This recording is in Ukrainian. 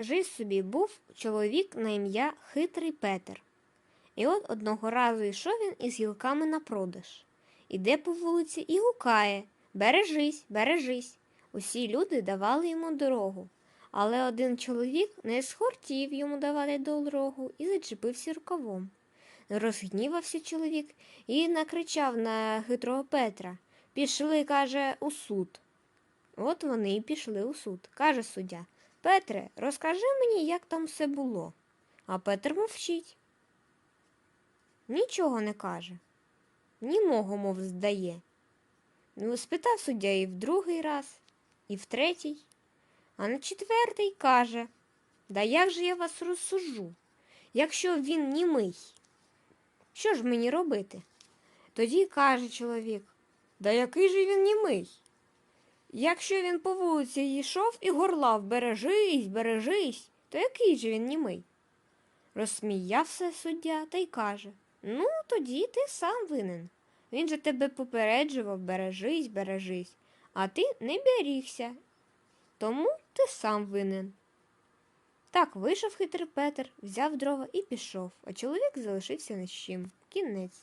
Жив собі був чоловік на ім'я Хитрий Петер. І от одного разу йшов він із гілками на продаж. Іде по вулиці і гукає Бережись, бережись. Усі люди давали йому дорогу. Але один чоловік не схотів йому давати дорогу і зачепився рукавом. Розгнівався чоловік і накричав на хитрого Петра. Пішли, каже, у суд. От вони і пішли у суд. Каже суддя Петре, розкажи мені, як там все було. А Петр мовчить. Нічого не каже. Німого, мов, здає. Ну, спитав суддя і в другий раз, і в третій, а на четвертий каже Да як же я вас розсужу, якщо він німий? Що ж мені робити? Тоді каже чоловік, да який же він німий? Якщо він по вулиці йшов і горлав бережись, бережись, то який же він німий? Розсміявся суддя та й каже Ну, тоді ти сам винен. Він же тебе попереджував бережись, бережись, а ти не берігся. Тому ти сам винен. Так вийшов хитрий Петер, взяв дрова і пішов, а чоловік залишився з чим. Кінець.